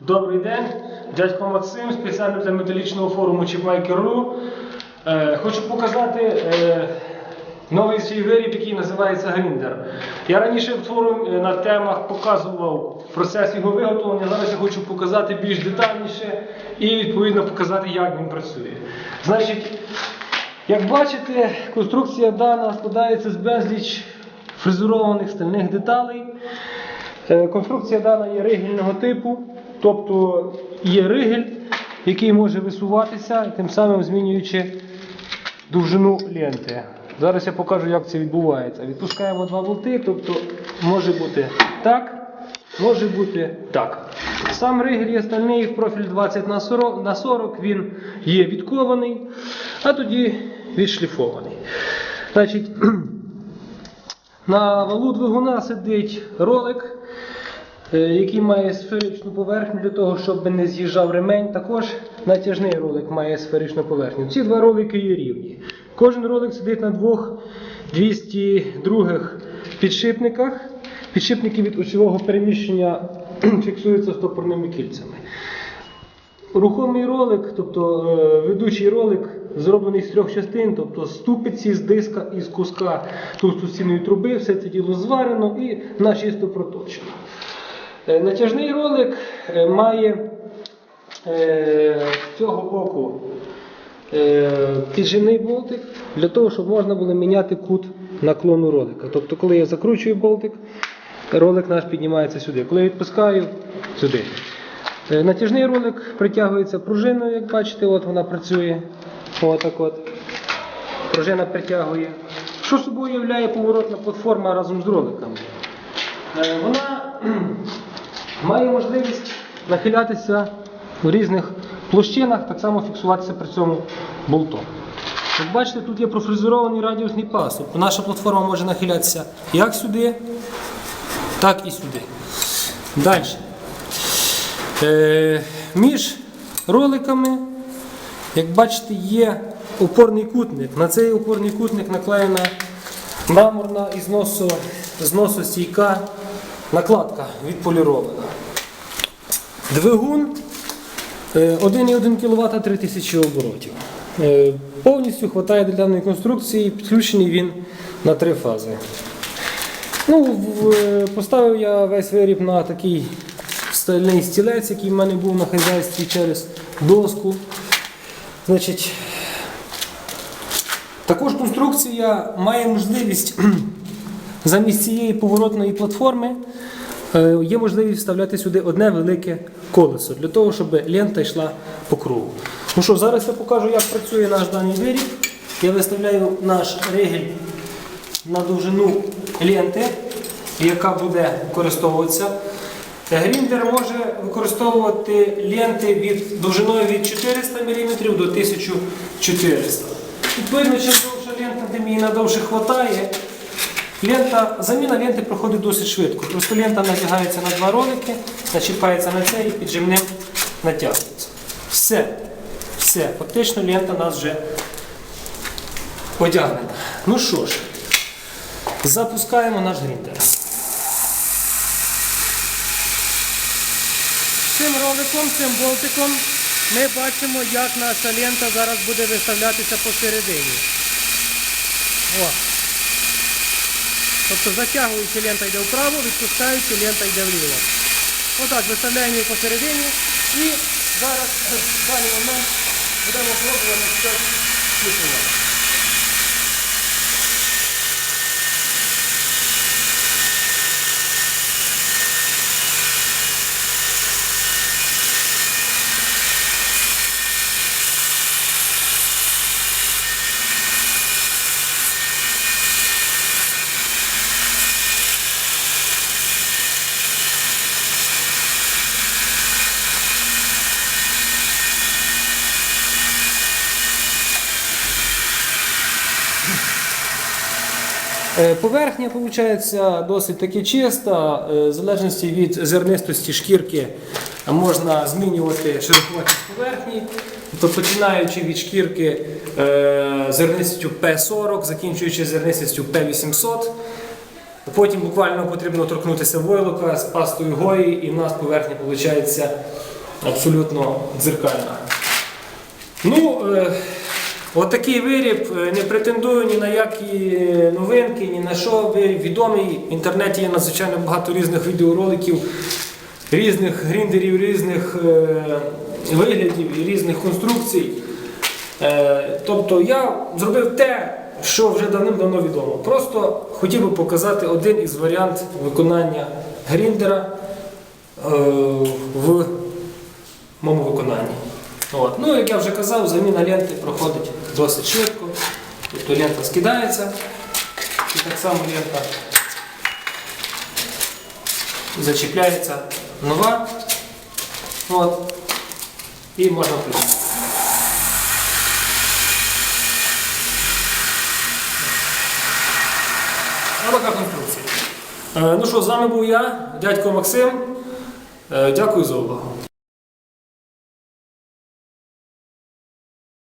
Добрий день, дядько Максим, спеціально для металічного форуму Chipmaker.ru. Е, хочу показати е, новий свій виріб, який називається гріндер. Я раніше в форумі на темах показував процес його виготовлення. Зараз я хочу показати більш детальніше і відповідно показати, як він працює. Значить, як бачите, конструкція дана складається з безліч фрезерованих стальних деталей. Е, Конструкція дана є ригельного типу, тобто є ригель, який може висуватися, тим самим змінюючи довжину ленти. Зараз я покажу, як це відбувається. Відпускаємо два болти, тобто може бути так, може бути так. Сам ригель є стальний, профіль 20 на 40, на 40 він є відкований, а тоді відшліфований. Значить, на валу двигуна сидить ролик, який має сферичну поверхню для того, щоб не з'їжджав ремень. Також натяжний ролик має сферичну поверхню. Ці два ролики є рівні. Кожен ролик сидить на двох 202 підшипниках. Підшипники від очового переміщення фіксуються стопорними кільцями. Рухомий ролик, тобто е, ведучий ролик, зроблений з трьох частин, тобто з ступиці, з диска і з куска товстостінної труби, все це діло зварено і начисто проточено. Е, Натяжний ролик е, має е, з цього боку піджимний болтик для того, щоб можна було міняти кут наклону ролика. Тобто, коли я закручую болтик, ролик наш піднімається сюди. Коли я відпускаю, сюди. Натяжний ролик притягується пружиною, як бачите, от вона працює. Отак от. Пружина притягує. Що собою являє поворотна платформа разом з роликами? Вона має можливість нахилятися в різних площинах, так само фіксуватися при цьому болтом. Як бачите, тут є профрезерований радіусний пас. Тобто наша платформа може нахилятися як сюди, так і сюди. Далі. Е, між роликами, як бачите, є опорний кутник. На цей опорний кутник наклеєна мраморна і зносо, зносостійка накладка відполірована. Двигун е, 1,1 кВт 3000 оборотів. Е, Повністю вистачає для даної конструкції, підключений він на три фази. Ну, е, поставив я весь виріб на такий стальний стілець, який в мене був на хазяйстві через доску. Значить, також конструкція має можливість замість цієї поворотної платформи е, є можливість вставляти сюди одне велике колесо для того, щоб лента йшла по кругу. Ну що, зараз я покажу, як працює наш даний виріб. Я виставляю наш ригель на довжину ленти, яка буде використовуватися. Гріндер може використовувати ленти від довжиною від 400 мм до 1400 Відповідно, чим довша лента, тим її надовше хватає. Лента, заміна ленти проходить досить швидко. Просто лента надягається на два ролики, начіпається на цей і піджимним натягується. Все. Все. Фактично лента у нас вже одягнена. Ну що ж, запускаємо наш гріндер. Цим роликом, цим болтиком ми бачимо, як наша лента зараз буде виставлятися посередині. О. Тобто затягуючи лента йде вправо, відпускаючи лента йде вліво. Отак виставляємо її посередині і зараз в даний момент будемо пробувати щось шліфувати. Поверхня виходить досить таки чиста, Е, в залежності від зернистості шкірки можна змінювати шероховатість поверхні, тобто починаючи від шкірки е, зернистістю P40, закінчуючи зернистістю P800. Потім буквально потрібно торкнутися войлока з пастою гої, і в нас поверхня виходить абсолютно дзеркальна. Ну, отакий виріб е, не претендую ні на які новинки, ні на що. Виріб відомий. В інтернеті є надзвичайно багато різних відеороликів, різних гріндерів, різних е, виглядів і різних конструкцій. Е, тобто я зробив те, що вже давним-давно відомо. Просто хотів би показати один із варіантів виконання гріндера в моєму виконанні. От. Ну, як я вже казав, заміна ленти проходить досить швидко. Тобто лента скидається, і так само лента зачіпляється нова. От. І можна включити. Така конструкція. Е, Ну що, з вами був я, дядько Максим. Е, Дякую за увагу.